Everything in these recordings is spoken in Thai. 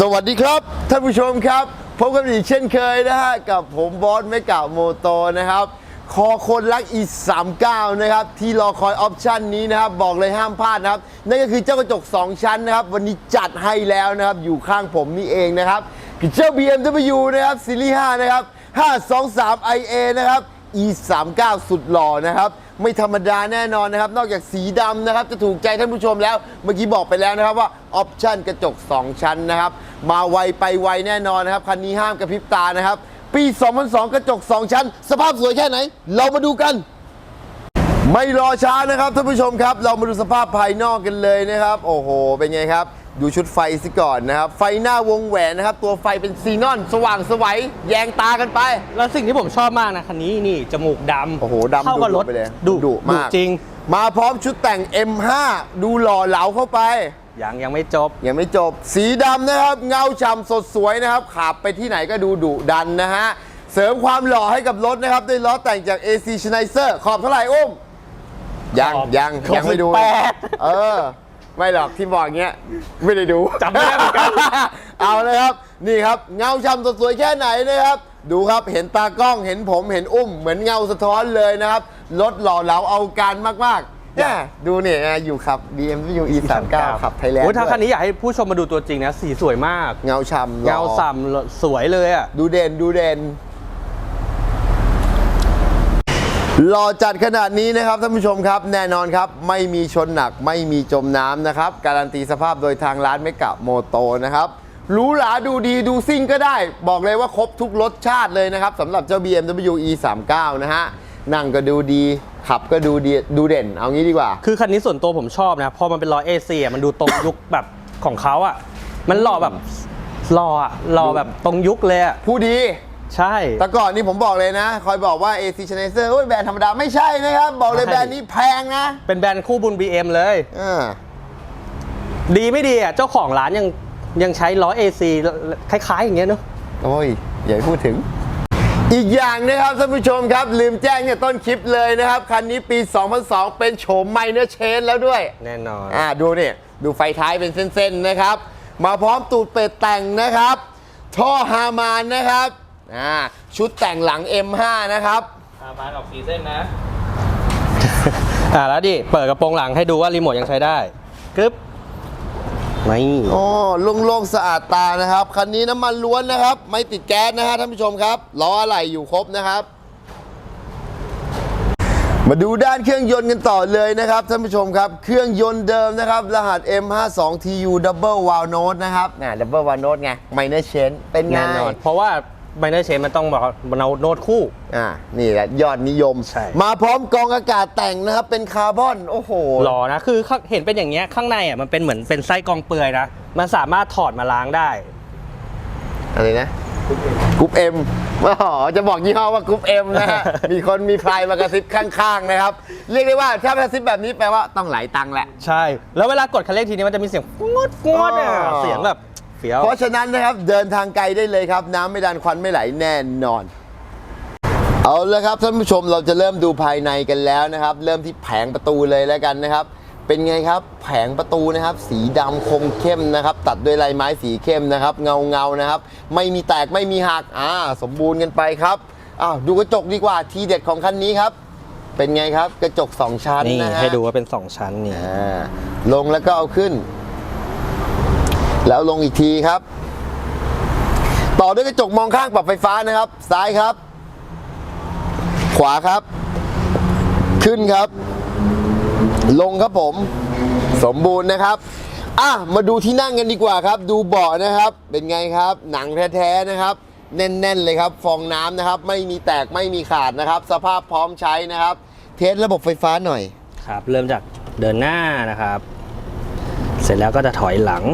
สวัสดีครับ ท่านผู้ชมครับพบกันอีกเช่นเคยนะฮะ กับผมบอสไม่กล่าโมโตนะครับ คอคนรักอี39นะครับ ที่รอคอยออปชันนี้นะครับ บอกเลยห้ามพลาดนะครับ นั่นก็คือเจ้ากระจก 2 ชั้นนะครับ วันนี้จัดให้แล้วนะครับ อยู่ข้างผมนี่เองนะครับเจ้า BMW นะครับซีรีส์5นะครับ 523 IA นะครับ E 3 9 สุดหล่อนะครับ ไม่ธรรมดาแน่นอนนะครับ นอกจากสีดำนะครับ จะถูกใจท่านผู้ชมแล้ว เมื่อกี้บอกไปแล้วนะครับว่าออปชั่นกระจก 2 ชั้นนะครับ มาไวไปไวแน่นอนนะครับ คันนี้ห้ามกระพริบตานะครับ ปี 2002 กระจก 2 ชั้น สภาพสวยแค่ไหน เรามาดูกันไม่รอช้านะครับท่านผู้ชมครับ เรามาดูสภาพภายนอกกันเลยนะครับ โอ้โห เป็นไงครับ ดูชุดไฟสิก่อนนะครับ ไฟหน้าวงแหวนนะครับ ตัวไฟเป็นซีนอน สว่างสวัยแยงตากันไป แล้วสิ่งที่ผมชอบมากนะคันนี้นี่จมูกดำโอ้โหดำเข้ากับรถดุไปเลยดุดุมาก จริง มาพร้อมชุดแต่ง M5 ดูหล่อเหลาเข้าไป ยังยังไม่จบ ยังไม่จบ สีดำนะครับ เงาฉ่ำสดสวยนะครับขับไปที่ไหนก็ดูดุดันนะฮะ เสริมความหล่อให้กับรถนะครับ ด้วยล้อแต่งจาก AC Schneider ขอบเท่าไหร่อุ้ม ยังขอบยังขอบยังไม่ดูแปด เออ ไม่หรอกที่บอกเงี้ยไม่ได้ดูจำไม่ได้เหมือนกัน เอาเลยครับ นี่ครับเงาฉ่ำสดสวยแค่ไหนนะครับ ดูครับเห็นตากล้องเห็นผมเห็นอุ้ม เหมือนเงาสะท้อนเลยนะครับรถหล่อเหลาเอาการมากๆเนี่ยดูเนี่ยอยู่ขับ BMW E39 ขับไทยแลนด์โอ้ยถ้าคันนี้อยากให้ผู้ชมมาดูตัวจริงนะสีสวยมาก เงาฉ่ำหล่อเงาส่ำสวยเลยอะดูเด่นดูเด่น หล่อจัดขนาดนี้นะครับท่านผู้ชมครับ แน่นอนครับ ไม่มีชนหนักไม่มีจมน้ำนะครับ การันตีสภาพโดยทางร้านเมกะโมโตนะครับหรูหราดูดีดูซิ่งก็ได้ บอกเลยว่าครบทุกรสชาติเลยนะครับสำหรับเจ้า BMW E39 นะฮะนั่งก็ดูดี ขับก็ดูดีดูเด่น เอางี้ดีกว่า คือคันนี้ส่วนตัวผมชอบนะ พอมันเป็นล้อเอเมันดูตรงยุคแบบของเขาอะ มันหล่อแบบหล่ออะหล่อแบบตรงยุคเลยอะผู้ดี ใช่ แต่ก่อนนี่ผมบอกเลยนะ คอยบอกว่า AC Schneider โอ้ยแบรนด์ธรรมดาไม่ใช่นะครับ บอกเลยใช่ แบรนด์นี้แพงนะเป็นแบรนด์คู่บุญ BM เลย เออดีไม่ดีอะ เจ้าของร้านยังยังใช้ล้อ AC คล้าย ๆ อย่างเงี้ยเนอะ โอ้ย อย่าให้พูดถึง อีกอย่างนะครับท่านผู้ชมครับ ลืมแจ้งเนี่ยต้นคลิปเลยนะครับ คันนี้ปี 2002 เป็นโฉมไมเนอร์เชนแล้วด้วย แน่นอน อ่าดูเนี่ยดูไฟท้ายเป็นเส้น ๆ นะครับ มาพร้อมตูดเป็ดแต่งนะครับ ท่อฮามานนะครับ อ่าชุดแต่งหลัง M5 นะครับมากับสีเส้นนะอ่าแล้วดิ เปิดกระโปรงหลังให้ดูว่ารีโมทยังใช้ได้กึ๊บไม่โอ้โล่งๆสะอาดตานะครับ คันนี้น้ำมันล้วนนะครับ ไม่ติดแก๊สนะฮะท่านผู้ชมครับล้ออะไหล่อยู่ครบนะครับ มาดูด้านเครื่องยนต์กันต่อเลยนะครับท่านผู้ชมครับ เครื่องยนต์เดิมนะครับ รหัส M52TU Double Valve Note นะครับน่ะ Double Valve Note ไง Minor Change เป็นไง แน่นอน เพราะว่า ไมเนอร์เชนมันต้องบอกมันเอาโน้ตคู่ อ่า นี่แหละยอดนิยม ใช่ มาพร้อมกรองอากาศแต่งนะครับ เป็นคาร์บอน โอ้โห หล่อนะ คือข้างเห็นเป็นอย่างเงี้ยข้างในอะมันเป็นเหมือนเป็นไส้กรองเปลือยนะ มันสามารถถอดมาล้างได้ อะไรนะกรุ๊ปเอ็มอ๋อจะบอกยี่ห้อว่ากรุ๊ปเอ็มนะฮะ มีคนมีพลายมากระซิบข้างๆนะครับ เรียกได้ว่าถ้ากระซิบแบบนี้แปลว่าต้องไหลตังค์แหละ ใช่ แล้วเวลากดคันเร่งทีนี้มันจะมีเสียงงดงดอะอ๋อ เสียงแบบเฟี้ยว เพราะฉะนั้นนะครับเดินทางไกลได้เลยครับ น้ำไม่ดันควันไม่ไหลแน่นอน เอาละครับท่านผู้ชมเราจะเริ่มดูภายในกันแล้วนะครับ เริ่มที่แผงประตูเลยแล้วกันนะครับ เป็นไงครับแผงประตูนะครับ สีดำคมเข้มนะครับ ตัดด้วยลายไม้สีเข้มนะครับ เงาเงาๆนะครับ ไม่มีแตกไม่มีหักอ่าสมบูรณ์กันไปครับอ้าวดูกระจกดีกว่าทีเด็ดของคันนี้ครับ เป็นไงครับกระจกสองชั้นนี่นะฮะ ให้ดูว่าเป็น 2 ชั้นนี่ อ่าลงแล้วก็เอาขึ้น แล้วลงอีกทีครับ ต่อด้วยกระจกมองข้างปรับไฟฟ้านะครับ ซ้ายครับ ขวาครับ ขึ้นครับ ลงครับผม สมบูรณ์นะครับอะมาดูที่นั่งกันดีกว่าครับ ดูเบาะนะครับ เป็นไงครับ หนังแท้ๆนะครับ แน่นๆเลยครับ ฟองน้ำนะครับ ไม่มีแตกไม่มีขาดนะครับ สภาพพร้อมใช้นะครับ เทสระบบไฟฟ้าหน่อยครับ เริ่มจากเดินหน้านะครับ เสร็จแล้วก็จะถอยหลัง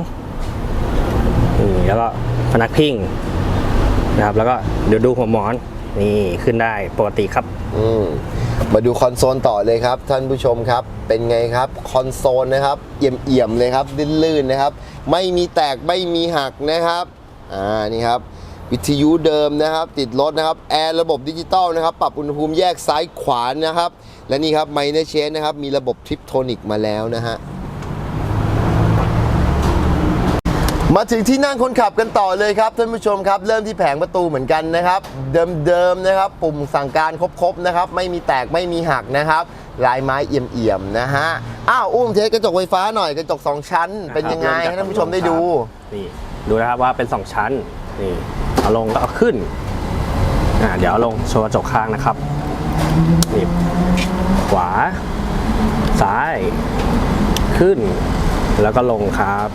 แล้วก็พนักพิงนะครับ แล้วก็เดี๋ยวดูหัวหมอนนี่ขึ้นได้ปกติครับ อืมมาดูคอนโซลต่อเลยครับ ท่านผู้ชมครับ เป็นไงครับคอนโซลนะครับเอี่ยมๆเลยครับลื่นๆนะครับ ไม่มีแตกไม่มีหักนะครับอ่านี่ครับ วิทยุเดิมนะครับ ติดรถนะครับแอร์ระบบดิจิตอลนะครับ ปรับอุณหภูมิแยกซ้ายขวานะครับ และนี่ครับไมเนอร์เชนนะครับ มีระบบทริปโทนิกมาแล้วนะฮะ มาถึงที่นั่งคนขับกันต่อเลยครับท่านผู้ชมครับ เริ่มที่แผงประตูเหมือนกันนะครับ เดิมๆนะครับ ปุ่มสั่งการครบๆนะครับ ไม่มีแตกไม่มีหักนะครับลายไม้เอี่ยมๆนะฮะอ้าวอุ้มเทสกระจกไฟฟ้าหน่อยกระจกสองชั้น เป็นยังไงให้ท่านผู้ชมได้ดูนี่ดูนะครับว่าเป็น 2 ชั้นนี่เอาลงก็เอาขึ้นอ่าเดี๋ยวเอาลงโชว์กระจกข้างนะครับนี่ขวา ซ้าย ขึ้น แล้วก็ลงครับ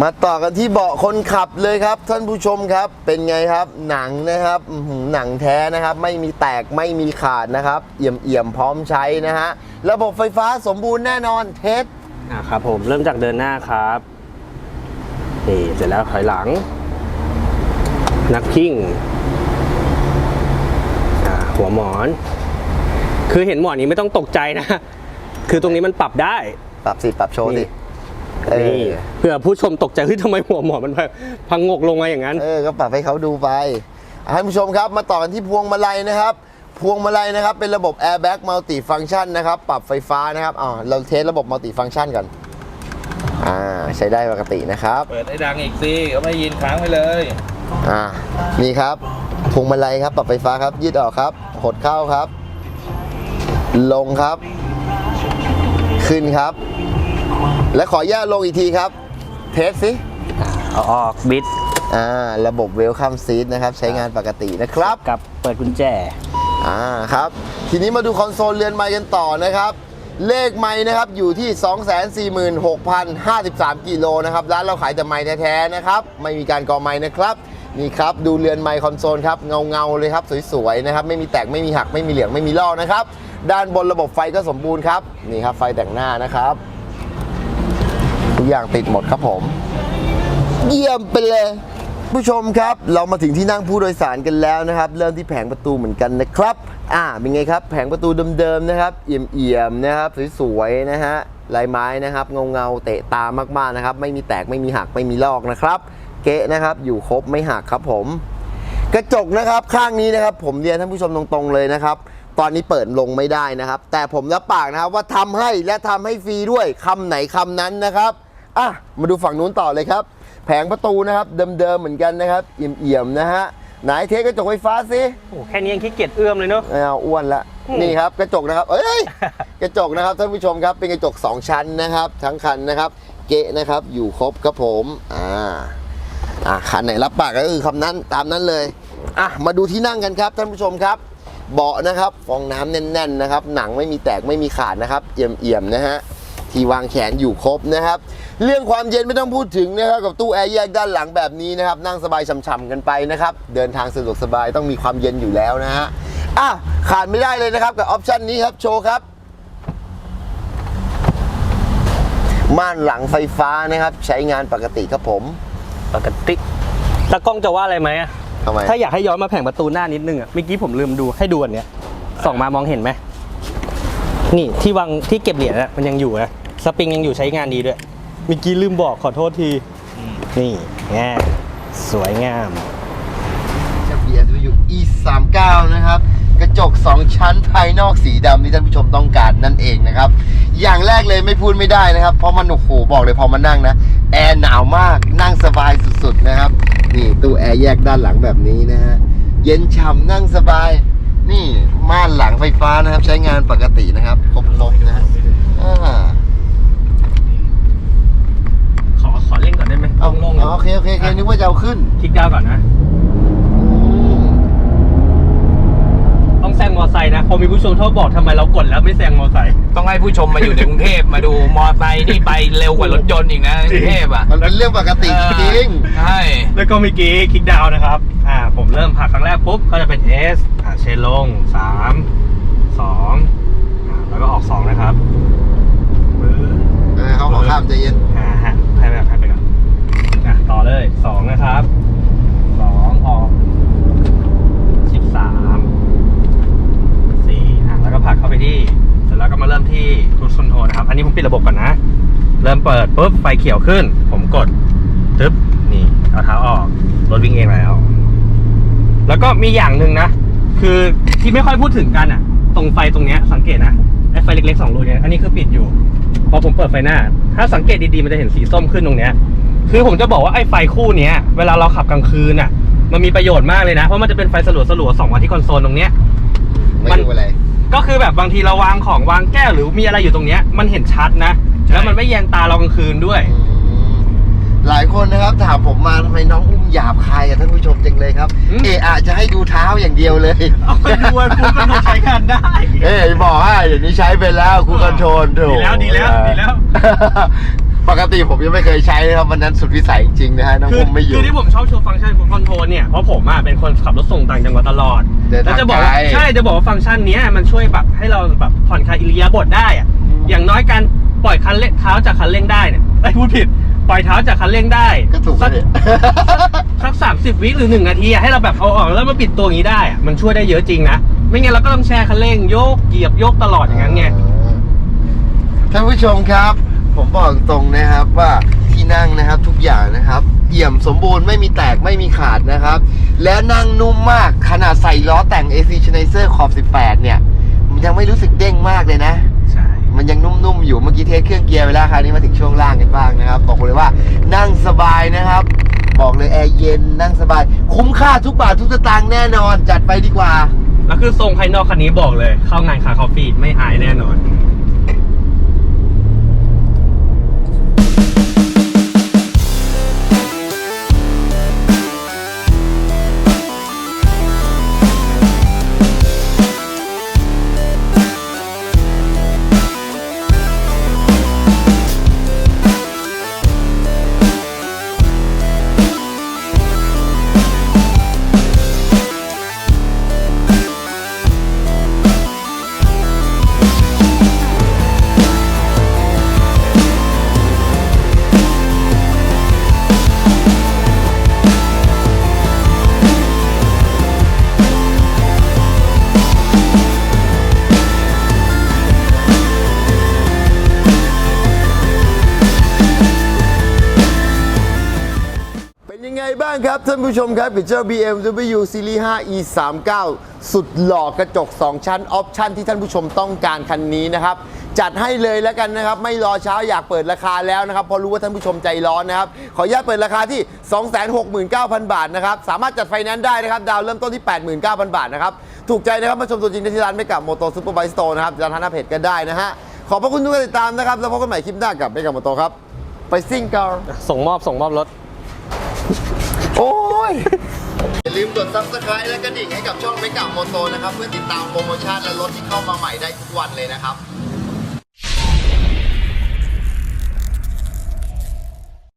มาต่อกันที่เบาะคนขับเลยครับ ท่านผู้ชมครับเป็นไงครับหนังนะครับอื้อหือหนังแท้นะครับ ไม่มีแตกไม่มีขาดนะครับ เอี่ยมๆพร้อมใช้นะฮะระบบไฟฟ้าสมบูรณ์แน่นอนเทสอ่าครับผมเริ่มจากเดินหน้าครับนี่เสร็จแล้วถอยหลัง นักพิงอ่าหัวหมอน คือเห็นหมอนนี้ไม่ต้องตกใจนะ คือตรงนี้มันปรับได้ ปรับสิปรับโชว์สิ เอนี่อเพื่อผู้ชมตกใจเฮ้ยทำไมหัวหมอนมันพังงกลงมาอย่างนั้น เออก็ปรับให้เขาดูไปอะท่านผู้ชมครับมาต่อกันที่พวงมาลัยนะครับ พวงมาลัยนะครับเป็นระบบ airbag multi function นะครับ ปรับไฟฟ้านะครับอ่าเราเทสระบบ multi function กันอ่าใช้ได้ปกตินะครับ เปิดให้ดังอีกสิก็ไม่ยินค้างไปเลย อ่านี่ครับพวงมาลัยครับปรับไฟฟ้าครับ ยืดออกครับ หดเข้าครับ ลงครับ ขึ้นครับ และขออนุญาตลงอีกทีครับ เทสสิเอาออกบิดอ่าระบบเวลคัมซีดนะครับ ใช้งานปกตินะครับ กับเปิดกุญแจอ่าครับ ทีนี้มาดูคอนโซลเรือนไม้กันต่อนะครับ เลขไม้นะครับอยู่ที่ 246,053 กิโลนะครับ ร้านเราขายแต่ไม้แท้ๆนะครับ ไม่มีการกอไม้นะครับนี่ครับดูเรือนไม้คอนโซลครับเงาๆเลยครับสวยๆนะครับไม่มีแตกไม่มีหักไม่มีเหลืองไม่มีลอกนะครับ ด้านบนระบบไฟก็สมบูรณ์ครับนี่ครับไฟแต่งหน้านะครับ ทุกอย่างติดหมดครับผม เยี่ยมไปเลยผู้ชมครับเรามาถึงที่นั่งผู้โดยสารกันแล้วนะครับ เริ่มที่แผงประตูเหมือนกันนะครับ อ่าเป็นไงครับ แผงประตูเดิมๆนะครับเอี่ยมๆนะครับสวยๆนะฮะลายไม้นะครับเงาๆเตะตามากๆนะครับ ไม่มีแตกไม่มีหักไม่มีลอกนะครับ เกะนะครับอยู่ครบไม่หักครับผม กระจกนะครับข้างนี้นะครับ ผมเรียนท่านผู้ชมตรงๆเลยนะครับ ตอนนี้เปิดลงไม่ได้นะครับ แต่ผมรับปากนะครับว่าทำให้และทำให้ฟรีด้วยคำไหนคำนั้นนะครับ อะมาดูฝั่งนู้นต่อเลยครับ แผงประตูนะครับเดิมๆเหมือนกันนะครับเอี่ยมๆนะฮะไหนเทสกระจกไฟฟ้าสิโอ้แค่นี้ยังขี้เกียจเอื้อมเลยเนอะไม่เอาอ้วนละอืมนี่ครับกระจกนะครับเอ้ยกระจกนะครับท่านผู้ชมครับเป็นกระจก 2 ชั้นนะครับ ทั้งคันนะครับ เกะนะครับอยู่ครบครับผมอ่าอ่าคันไหนรับปากก็คือคำนั้นตามนั้นเลยอะมาดูที่นั่งกันครับท่านผู้ชมครับ เบาะนะครับฟองน้ำแน่นๆนะครับ หนังไม่มีแตกไม่มีขาดนะครับเอี่ยมๆนะฮะ ที่วางแขนอยู่ครบนะครับ เรื่องความเย็นไม่ต้องพูดถึงนะครับกับตู้แอร์แยกด้านหลังแบบนี้นะครับ นั่งสบายฉ่ำๆกันไปนะครับ เดินทางสะดวกสบายต้องมีความเย็นอยู่แล้วนะฮะอะขาดไม่ได้เลยนะครับกับออปชันนี้ครับโชว์ครับม่านหลังไฟฟ้านะครับ ใช้งานปกติครับผมปกติตากล้องจะว่าอะไรไหมอะทำไมถ้าอยากให้ย้อนมาแผงประตูหน้านิดนึงอะเมื่อกี้ผมลืมดูให้ดูอันเนี้ยส่องมามองเห็นไหมนี่ที่วางที่เก็บเหรียญอะมันยังอยู่นะ สปริงยังอยู่ใช้งานดีด้วยเมื่อกี้ลืมบอกขอโทษที นี่แง่สวยงาม จะเบียร์อยู่ e 3 9นะครับ กระจก 2 ชั้นภายนอกสีดำที่ท่านผู้ชมต้องการนั่นเองนะครับ อย่างแรกเลยไม่พูดไม่ได้นะครับ เพราะมันโอ้โหบอกเลยพอมานั่งนะ แอร์หนาวมากนั่งสบายสุดๆนะครับ นี่ตู้แอร์แยกด้านหลังแบบนี้นะฮะ เย็นฉ่ำนั่งสบาย นี่ม่านหลังไฟฟ้านะครับ ใช้งานปกตินะครับครบๆนะฮะอ่า ขอขอเล่นก่อนได้ไหม เอาโล่งอ๋อโอเคโอเคโอเคนึกว่าจะเอาขึ้น คลิกดาวน์ก่อนนะ ต้องแซงมอไซค์นะพอมีผู้ชมชอบบอกทำไมเรากดแล้วไม่แซงมอไซค์ ต้องให้ผู้ชมมาอยู่ในกรุงเทพมาดูมอไซค์นี่ไปเร็วกว่ารถยนต์อีกนะในกรุงเทพอะมันเป็นเรื่องปกติจริง ใช่แล้วก็เมื่อกี้คลิกดาวน์นะครับ อ่า ผมเริ่มผลักครั้งแรกปุ๊บ ก็จะเป็น S อ่าเชนลง 3 2อ่าแล้วก็ออก 2 นะครับมือ เออเขาขอข้ามใจเย็น อ่าฮะให้ไปให้ไปก่อนอะ ต่อเลย 2 นะครับ 2 ออก 13 4อะแล้วก็ผลักเข้าไปที่ เสร็จแล้วก็มาเริ่มที่ครู i คอนโทรนะครับ อันนี้ผม ปิดระบบก่อนนะ เริ่มเปิดปุ๊บไฟเขียวขึ้น ผมกดตึ๊บนี่เอาเท้าออกรถวิ่งเองแล้ว แล้วก็มีอย่างหนึ่งนะ คือที่ไม่ค่อยพูดถึงกันอะตรงไฟตรงเนี้ยสังเกตนะไอ้ไฟเล็กๆสองรูเนี้ยอันนี้คือปิดอยู่ พอผมเปิดไฟหน้า ถ้าสังเกตดีๆมันจะเห็นสีส้มขึ้นตรงเนี้ยคือผมจะบอกว่าไอ้ไฟคู่เนี้ยเวลาเราขับกลางคืนอะมันมีประโยชน์มากเลยนะ เพราะมันจะเป็นไฟสลัวสลัวๆสองมาที่คอนโซลตรงเนี้ยไม่รู้อะไร ก็คือแบบบางทีเราวางของวางแก้วหรือมีอะไรอยู่ตรงเนี้ยมันเห็นชัดนะแล้วมันไม่แยงตาเรากลางคืนด้วย หลายคนนะครับถามผมมาทำไมน้องอุ้มหยาบคายกับท่านผู้ชมจังเลยครับ อืม เออะจะให้ดูเท้าอย่างเดียวเลย เอาไปดูว่าคุณมันใช้งานได้ เอ้ยบอกว่าเดี๋ยวนี้ใช้ไปแล้วคูคอนโทรลถูกดีแล้วดีแล้วดีแล้ว ปกติผมยังไม่เคยใช้นะครับวันนั้นสุดวิสัยจริงๆนะฮะน้องคืออุ้มไม่อยู่ คือที่ผมชอบโชว์ฟังก์ชันคอนโทรลเนี่ย เพราะผมอะเป็นคนขับรถส่งต่างจังหวัดตลอดเดินทางแล้วจะบอกว่าไกล ใช่จะบอกว่าฟังก์ชันเนี้ยมันช่วยแบบให้เราแบบผ่อนคลายอิริยาบถได้อะอืมอย่างน้อยการปล่อยคันเร่งเท้าจากคันเร่งได้เนี่ยไอ้ยพูดผิด ปล่อยเท้าจากคันเร่งได้ก็ถูกสัแล้วเนี่ย สักสามสิบวิหรือหนึ่งนาทีอะให้เราแบบเอาออกแล้วมาปิดตัวอย่างนี้ได้อะมันช่วยได้เยอะจริงนะไม่งั้นเราก็ต้องแช่คันเร่งโยกเหยียบโยกตลอดอย่างนั้นไง ท่านผู้ชมครับ ผมบอกตรงนะครับว่าที่นั่งนะครับทุกอย่างนะครับเอี่ยมสมบูรณ์ไม่มีแตกไม่มีขาดนะครับ และนั่งนุ่มมากขนาดใส่ล้อแต่ง AC c h a n i z e r ขอบ 18 เนี่ย มันยังไม่รู้สึกเด้งมากเลยนะ ใช่ มันยังนุ่มๆอยู่เมื่อกี้เทสเครื่องเกียร์ไปแล้วคราวนี้มาถึงช่วงล่างกันบ้างนะครับ บอกเลยว่านั่งสบายนะครับ บอกเลยแอร์เย็นนั่งสบาย คุ้มค่าทุกบาททุกสตางค์แน่นอนจัดไปดีกว่า แล้วคือทรงภายนอกคันนี้บอกเลย เข้างานคาคอฟฟี่ไม่อายแน่นอน บ้างครับ ท่านผู้ชมครับกับเจ้า BMW Series 5 e 3 9 สุดหล่อกระจก 2 ชั้น ออปชั่นที่ท่านผู้ชมต้องการคันนี้นะครับ จัดให้เลยแล้วกันนะครับ ไม่รอเช้าอยากเปิดราคาแล้วนะครับเพราะรู้ว่าท่านผู้ชมใจร้อนนะครับ ขออนุญาตเปิดราคาที่ 269,000 บาทนะครับ สามารถจัดไฟแนนซ์ได้นะครับ ดาวเริ่มต้นที่ 89,000 บาทนะครับ ถูกใจนะครับมาชมตัวจริงได้ที่ร้านไม่กับโมโตซูเปอร์ไบสโตนะครับร้านทานาเพจก็ได้นะฮะขอบพระคุณทุกการติดตามนะครับแล้วพบกันใหม่คลิปหน้ากับไม่กับโมโตครับไปซิ่งกันส่งมอบส่งมอบรถ โอ้ย อย่าลืมกด subscribe และกระดิ่งให้กับช่องเมกะโมโตนะครับ เพื่อติดตามโปรโมชั่นและรถที่เข้ามาใหม่ได้ทุกวันเลยนะครับ